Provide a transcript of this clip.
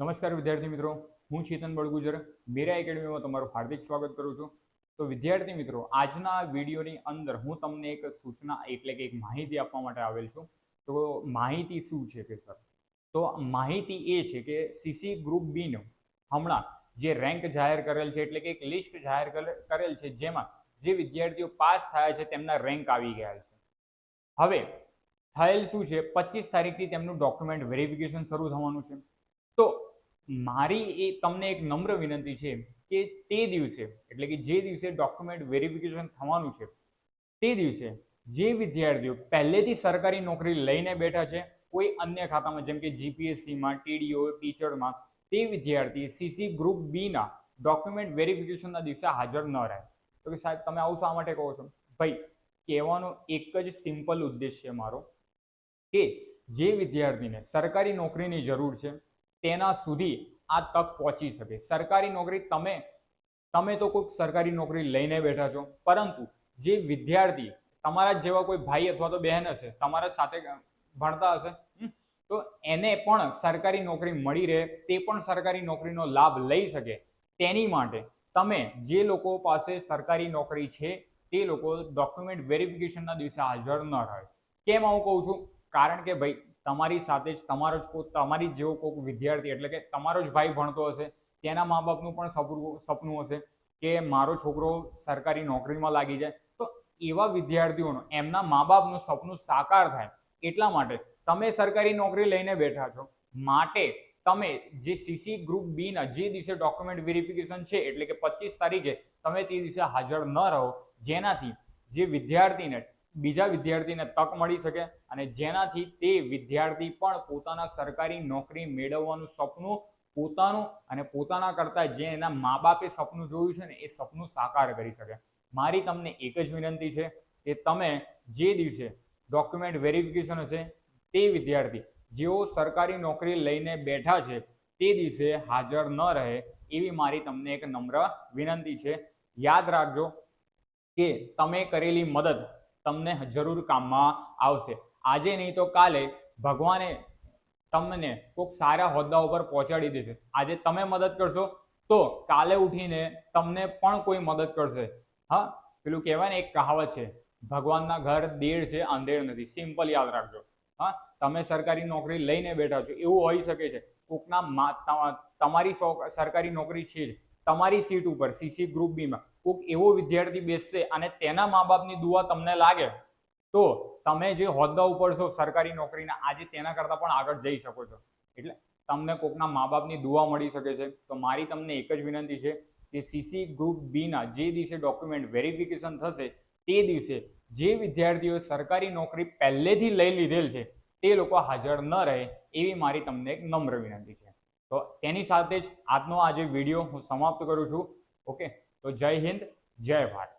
નમસ્કાર વિદ્યાર્થી મિત્રો, હું ચેતન બળગુજર, મેરા એકેડમીમાં તમારું હાર્દિક સ્વાગત કરું છું. તો વિદ્યાર્થી મિત્રો, આજના વિડીયોની અંદર હું તમને એક સૂચના એટલે કે એક માહિતી આપવા માટે આવેલ છું. તો માહિતી શું છે કે સર? તો માહિતી એ છે કે સીસી ગ્રુપ બીનું હમણાં જે રેન્ક જાહેર કરેલ છે એટલે કે એક લિસ્ટ જાહેર કરેલ- છે જેમાં જે વિદ્યાર્થીઓ પાસ થયા છે તેમના રેન્ક આવી ગયા છે. હવે થયેલ શું છે? પચીસ તારીખથી તેમનું ડોક્યુમેન્ટ વેરિફિકેશન શરૂ થવાનું છે. મારી એ તમને એક નમ્ર વિનંતી છે કે તે દિવસે, એટલે કે જે દિવસે ડોક્યુમેન્ટ વેરિફિકેશન થવાનું છે, તે દિવસે જે વિદ્યાર્થીઓ પહેલેથી સરકારી નોકરી લઈને બેઠા છે, કોઈ અન્ય ખાતામાં, જેમ કે જીપીએસસીમાં ટીડીઓ ટીચરમાં તે વિદ્યાર્થી સીસી ગ્રુપ બીના ડોક્યુમેન્ટ વેરિફિકેશનના દિવસે હાજર ન રહે. તો કે સાહેબ, તમે આવું શા માટે કહો છો? ભાઈ, કહેવાનો એક જ સિમ્પલ ઉદ્દેશ છે મારો કે જે વિદ્યાર્થીને સરકારી નોકરીની જરૂર છે તેના સુધી આ તક પહોંચી શકે. સરકારી નોકરી તમે તમે તો કોઈક સરકારી નોકરી લઈને બેઠા છો, પરંતુ જે વિદ્યાર્થી તમારા જેવા કોઈ ભાઈ અથવા તો બહેન હશે, તમારા સાથે ભણતા હશે તો એને પણ સરકારી નોકરી મળી રહે, તે પણ સરકારી નોકરીનો લાભ લઈ શકે. તેની માટે તમે જે લોકો પાસે સરકારી નોકરી છે, તે લોકો ડોક્યુમેન્ટ વેરિફિકેશનના દિવસે હાજર ન રહે. કેમ આવું કહું છું? કારણ કે ભાઈ તમારી સાથે જ, તમારો જ કોઈ, તમારી જેવો કોઈક વિદ્યાર્થી, એટલે કે તમારો જ ભાઈ ભણતો હશે, તેના મા બાપનું પણ સપનું સપનું હશે કે મારો છોકરો સરકારી નોકરીમાં લાગી જાય. તો એવા વિદ્યાર્થીઓનું, એમના મા બાપનું સપનું સાકાર થાય એટલા માટે તમે સરકારી નોકરી લઈને બેઠા છો. માટે તમે જે સીસી ગ્રુપ બીના જે દિવસે ડોક્યુમેન્ટ વેરિફિકેશન છે, એટલે કે પચીસ તારીખે તમે તે દિવસે હાજર ન રહો. જેનાથી જે વિદ્યાર્થીને બીજા વિદ્યાર્થીને તક મળી શકે અને જેનાથી તે વિદ્યાર્થી પણ પોતાના સરકારી નોકરી મેળવવાનું સપનું પોતાનું અને પોતાના કરતાં જે એના મા બાપે સપનું જોયું છે ને એ સપનું સાકાર કરી શકે. મારી તમને એક જ વિનંતી છે કે તમે જે દિવસે ડોક્યુમેન્ટ વેરિફિકેશન હશે, તે વિદ્યાર્થી જેઓ સરકારી નોકરી લઈને બેઠા છે, તે દિવસે હાજર ન રહે એવી મારી તમને એક નમ્ર વિનંતી છે. યાદ રાખજો કે તમે કરેલી મદદ તમને જરૂર કામમાં આવશે. આજે નહીં તો કાલે ભગવાને તમને કોઈક સારા હોદ્દા ઉપર પહોંચાડી દેશે. આજે તમે મદદ કરશો તો કાલે ઉઠીને તમને પણ કોઈ મદદ કરશે. હા, પેલું કહેવાય ને, એક કહાવત છે, ભગવાનના ઘર દેડ છે, અંધેર નથી. સિમ્પલ યાદ રાખજો. હા, તમે સરકારી નોકરી લઈને બેઠા છો, એવું હોઈ શકે છે. કોકના તમારી સરકારી નોકરી છે જ. તમારી સીટ ઉપર સીસી ગ્રુપ બીમાં કોઈક એવો વિદ્યાર્થી બેસશે અને તેના મા બાપની દુઆ તમને લાગે, તો તમે જે હોદ્દા ઉપર છો, સરકારી નોકરીના, આજે તેના કરતાં પણ આગળ જઈ શકો છો. એટલે તમને કોકના મા બાપની દુઆ મળી શકે છે. તો મારી તમને એક જ વિનંતી છે કે સીસી ગ્રુપ બીના જે દિવસે ડોક્યુમેન્ટ વેરિફિકેશન થશે, તે દિવસે જે વિદ્યાર્થીઓ સરકારી નોકરી પહેલેથી લઈ લીધેલ છે, તે લોકો હાજર ન રહે, એવી મારી તમને એક નમ્ર વિનંતી છે. તો તેની સાથે જ આજનો આ જે વીડિયો હું સમાપ્ત કરું છું. ઓકે? તો જય હિન્દ, જય ભારત.